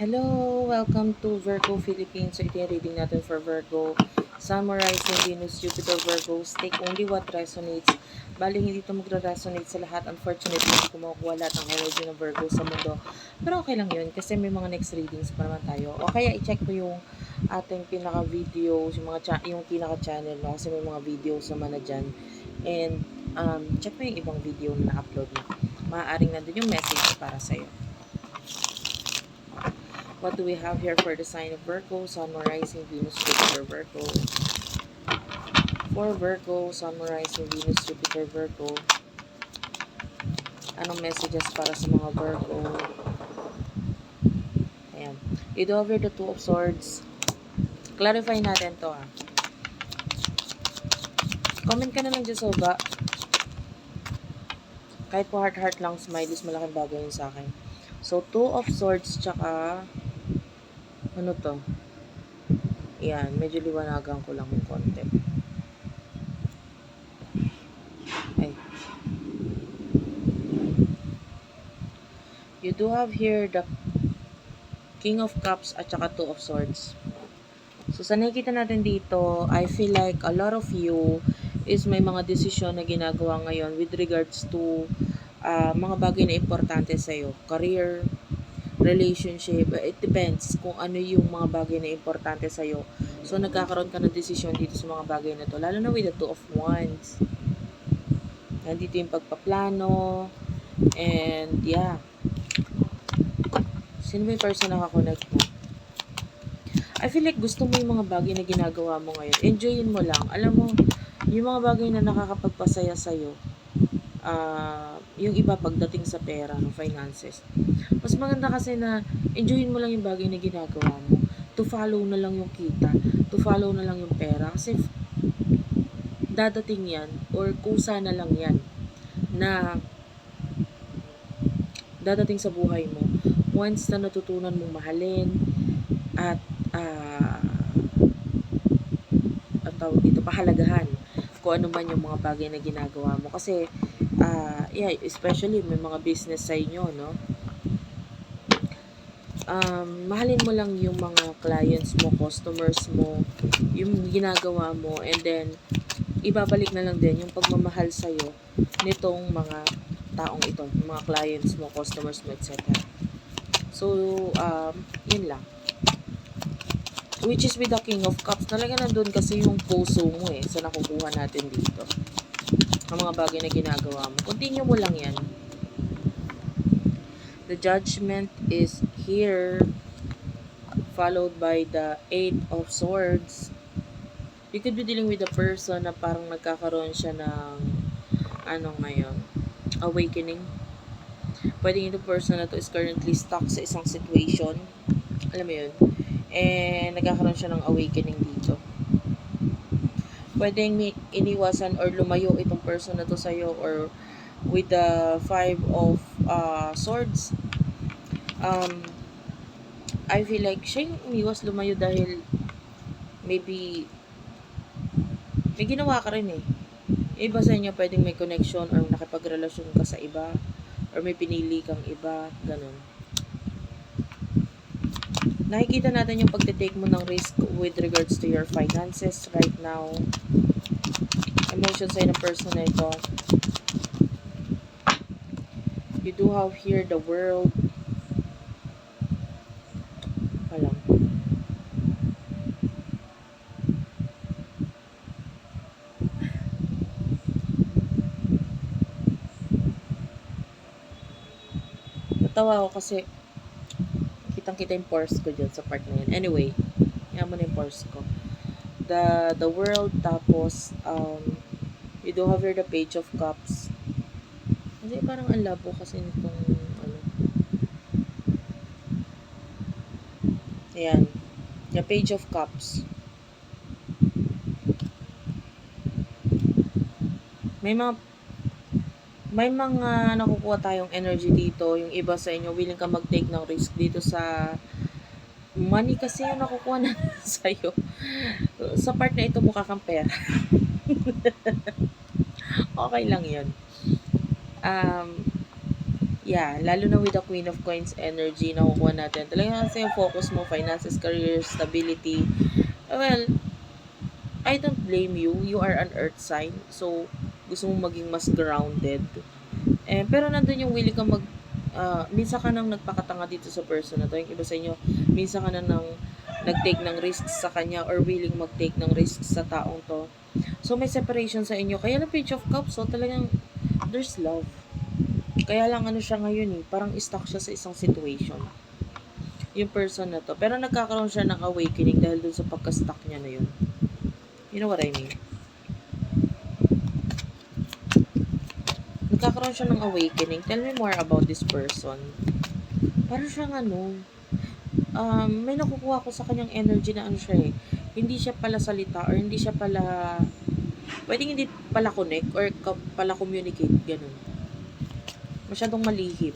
Hello! Welcome to Virgo Philippines. So, ito yung reading natin for Virgo. Sun, Rising, Venus, Jupiter, Virgo. Take only what resonates. Bali, hindi ito magre-resonate sa lahat. Unfortunately, hindi ko makukuha lahat ng energy ng Virgo sa mundo. Pero okay lang yun kasi may mga next readings pa naman tayo. O kaya i-check mo yung ating pinaka-videos, yung, mga yung pinaka-channel, no? Kasi may mga videos naman na dyan. And, um, check mo yung ibang video na na-upload mo. Maaaring nandun yung message para sa'yo. What do we have here for the sign of Virgo, Sun, Rising, Venus, Jupiter, Virgo? For Virgo, Sun, Rising, Venus, Jupiter, Virgo. Anong messages para sa mga Virgo? Ayan. You do have the Two of Swords. Clarify natin to ah. Comment ka na lang dyan sa baba. Kahit po heart-heart lang, smileys, malaking bagay yun sa akin. So, Two of Swords, tsaka ano to? Yan, medyo liwanagan ko lang ng konti. Ay. You do have here the King of Cups at saka Two of Swords. So, sa nakikita natin dito, I feel like a lot of you is may mga desisyon na ginagawa ngayon with regards to ah, mga bagay na importante sa'yo. Career, relationship, eh, it depends kung ano yung mga bagay na importante sa'yo. So, nagkakaroon ka ng desisyon dito sa mga bagay na to. Lalo na with the two of wands. Nandito yung pagpaplano. And, yeah. Sino ba yung person na kakonect mo? I feel like gusto mo yung mga bagay na ginagawa mo ngayon. Enjoyin mo lang. Alam mo, yung mga bagay na nakakapagpasaya sa'yo, ah yung iba pagdating sa pera, no, finances. Mas maganda kasi na enjoyin mo lang yung bagay na ginagawa mo. To follow na lang yung kita. To follow na lang yung pera. Kasi dadating yan or kusa na lang yan na dadating sa buhay mo once na natutunan mong mahalin at ah at tawag dito, pahalagahan kung ano man yung mga bagay na ginagawa mo. Kasi, ah yeah, especially may mga business sa inyo, no? Um, mahalin mo lang yung mga clients mo, customers mo, yung ginagawa mo, and then, ibabalik na lang din yung pagmamahal sa'yo nitong mga taong ito, yung mga clients mo, customers mo, etc. So, um, yun lang. Which is with the King of Cups. Talaga nandun kasi yung puso mo eh, sa nakukuha natin dito. Ang mga bagay na ginagawa mo. Continue mo lang yan. The judgment is here, followed by the Eight of Swords. You could be dealing with a person na parang nagkakaroon siya ng ano ngayon, awakening. Pwedeng yung person na to is currently stuck sa isang situation. Alam mo yun? And nagkakaroon siya ng awakening dito. Pwedeng may iniwasan or lumayo itong person na to sa'yo or with the five of uh, swords. Um, I feel like siya yung iniwas lumayo dahil maybe may ginawa ka rin eh. Iba sa inyo pwedeng may connection or nakipagrelasyon ka sa iba or may pinili kang iba, ganun. Nakikita natin yung pagtitake mo ng risk with regards to your finances right now. Emotions sa'yo ng person na ito. You do have here the world. Walang. Natawa ako kasi kitang-kita yung pores ko dyan sa part na yun. Anyway, yan mo na yung pores ko. The, the world, tapos, um, you do have here the page of cups. Kasi parang ang labo kasi nitong, ano. Ayan. The page of cups. May mga may mga nakukuha tayong energy dito. Yung iba sa inyo, willing ka mag-take ng risk dito sa money kasi yung nakukuha na sa'yo. Sa part na ito, mukha kang pera. okay lang yun. Um, Yeah, lalo na with the Queen of Coins energy na kukuha natin. Talagang kasi yung focus mo, finances, career, stability. Well, I don't blame you. You are an earth sign. So, gusto mong maging mas grounded. Eh, pero nandun yung willing ka mag... ah, minsan ka nang nagpakatanga dito sa person na to. Yung iba sa inyo, minsan ka na nang nag-take ng risks sa kanya or willing mag-take ng risks sa taong to. So, may separation sa inyo. Kaya na Page of Cups, so talagang there's love. Kaya lang ano siya ngayon eh, parang stuck siya sa isang situation. Yung person na to. Pero nagkakaroon siya ng awakening dahil dun sa pagka-stuck niya na yun. You know what I mean? Nagkakaroon siya ng awakening. Tell me more about this person. Parang siyang ano, um, may nakukuha ko sa kanyang energy na ano siya eh. Hindi siya pala salita or hindi siya pala, pwedeng hindi pala connect or pala communicate, ganun. Masyadong malihim.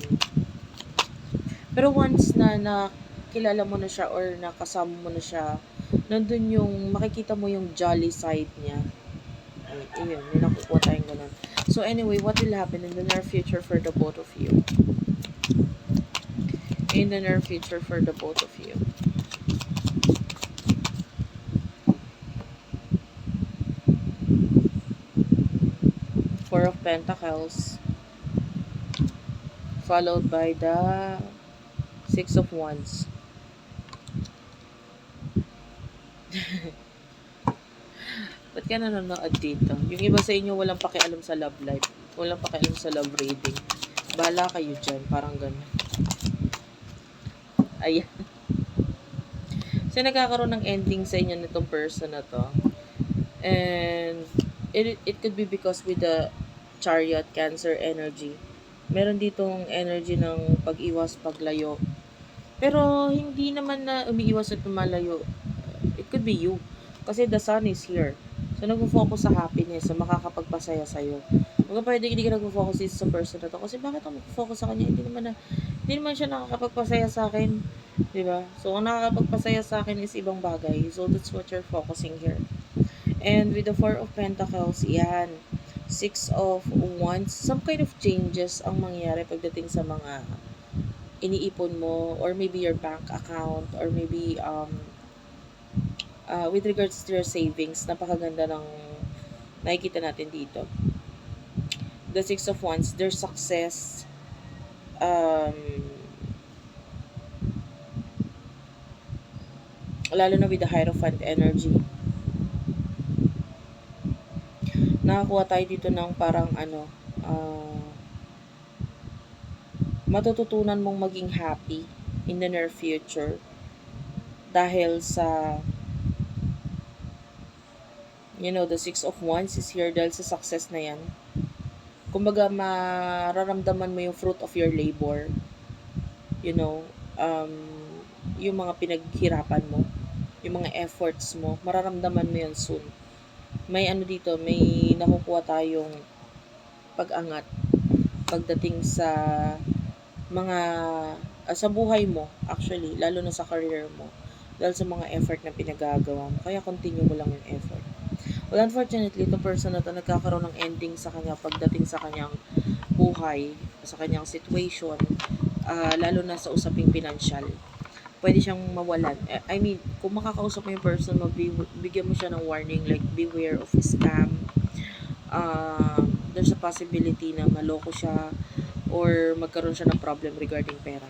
Pero once na nakilala mo na siya or nakasama mo na siya, nandun yung, makikita mo yung jolly side niya. Ay, Ayun, may nakukuha tayong ganun. So anyway, what will happen in the near future for the both of you? In the near future for the both of you. Four of Pentacles. Followed by the Six of Wands. Ba't ka nanonood dito? Yung iba sa inyo walang pakialam sa love life. Walang pakialam sa love reading. Bala kayo dyan. Parang ganun. Ayan. So, nagkakaroon ng ending sa inyo nitong person na to. And, it, it could be because with the chariot, cancer energy. Meron ditong energy ng pag-iwas, paglayo. Pero, hindi naman na umiiwas at lumalayo. It could be you. Kasi the sun is here. So, nag-focus sa happiness, sa makakapagpasaya sa'yo. Huwag ka pwede hindi ka nag-focus dito sa person na to. Kasi bakit ako mag-focus sa kanya? Hindi naman na, hindi naman siya nakakapagpasaya sa akin. ba? So, ang nakakapagpasaya sa akin is ibang bagay. So, that's what you're focusing here. And with the Four of Pentacles, yan. Six of Wands, some kind of changes ang mangyayari pagdating sa mga iniipon mo or maybe your bank account or maybe um uh, with regards to your savings, napakaganda ng nakikita natin dito. The Six of Wands, their success, um, lalo na with the Hierophant energy. Nakakuha tayo dito ng parang ano, uh, matututunan mong maging happy in the near future dahil sa you know, the Six of Wands is here dahil sa success na yan. Kumbaga, mararamdaman mo yung fruit of your labor. You know, um, yung mga pinaghirapan mo, yung mga efforts mo, mararamdaman mo yun soon. May ano dito, may nakukuha tayong pag-angat pagdating sa mga ah, sa buhay mo actually lalo na sa career mo dahil sa mga effort na pinagagawa mo kaya continue mo lang yung effort well unfortunately the person na to nagkakaroon ng ending sa kanya pagdating sa kanyang buhay sa kanyang situation ah, lalo na sa usaping pinansyal pwede siyang mawalan. Eh, I mean, kung makakausap mo yung person mo, bi- bigyan mo siya ng warning like beware of scam. Uh, there's a possibility na maloko siya or magkaroon siya ng problem regarding pera.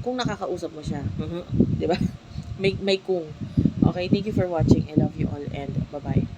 Kung nakakausap mo siya. Mhm. 'Di ba? May, may kung. Okay, thank you for watching. I love you all and bye-bye.